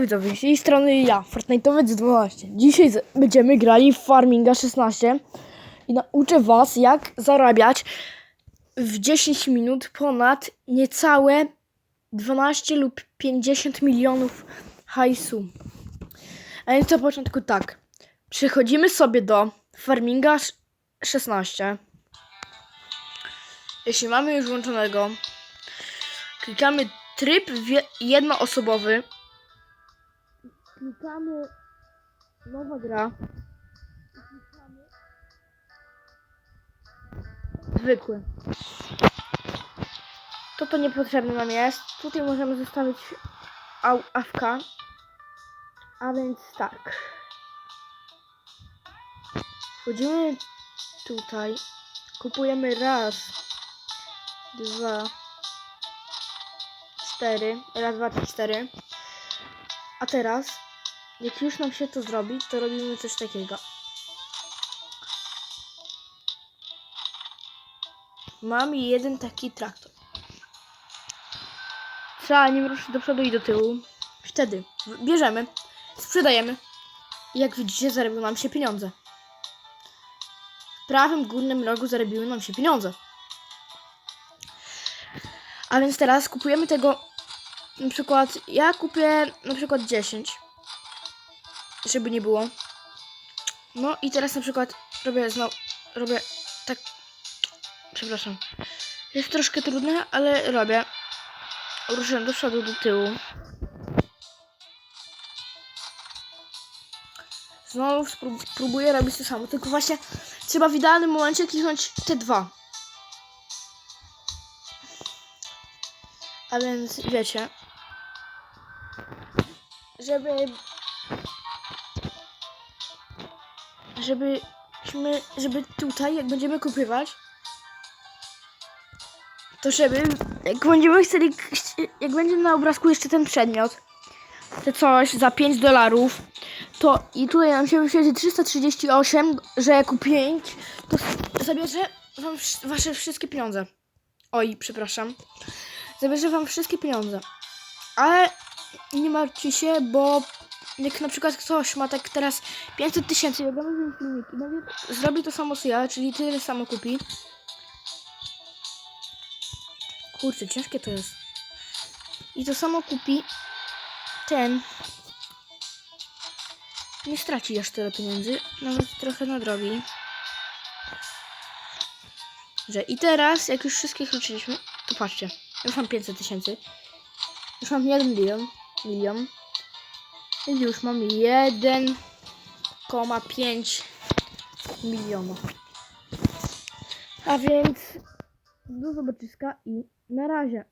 Widzowie, z tej strony ja, Fortnite'owiec 12. Dzisiaj będziemy grali w Farminga 16 i nauczę was, jak zarabiać w 10 minut ponad niecałe 12 lub 50 milionów hajsu. A więc na początku tak. Przechodzimy sobie do Farminga sz- 16. Jeśli mamy już włączonego, klikamy tryb jednoosobowy. Klikamy nowa gra. Zwykły. To to niepotrzebne nam jest. Tutaj możemy zostawić AFK. A więc tak. Wchodzimy tutaj. Kupujemy raz, dwa, cztery. Raz, dwa, trzy, cztery. A teraz, jak już nam się to zrobi, to robimy coś takiego. Mam jeden taki traktor. Trzeba nim ruszyć do przodu i do tyłu. Wtedy bierzemy, sprzedajemy. I jak widzicie, zarobią nam się pieniądze. W prawym górnym rogu zarobiły nam się pieniądze. A więc teraz kupujemy tego na przykład ja kupię na przykład 10 żeby nie było. No i teraz na przykład robię znowu robię tak przepraszam. Jest troszkę trudne, ale robię. Ruszę do przodu, do tyłu. Znowu sprób- spróbuję robić to samo tylko właśnie trzeba w idealnym momencie kliknąć te dwa. A więc wiecie żeby żebyśmy, żeby tutaj, jak będziemy kupywać, to żeby, jak będziemy chcieli, jak będzie na obrazku jeszcze ten przedmiot, te coś za 5 dolarów, to i tutaj nam się wyświetli 338, że jako 5, to zabierze wam wasze wszystkie pieniądze. Oj, przepraszam. Zabierze wam wszystkie pieniądze. Ale nie martwcie się, bo jak na przykład ktoś ma tak teraz 500 tysięcy i ogląda filmik i zrobi to samo co ja, czyli tyle samo kupi. Kurczę, ciężkie to jest. I to samo kupi ten. Nie straci aż tyle pieniędzy, nawet trochę nadrobi. Że i teraz, jak już wszystkich liczyliśmy, to patrzcie, już mam 500 tysięcy. Już mam 1 milion. Milion. I już mam 1,5 miliona. A więc do zobaczyska i na razie.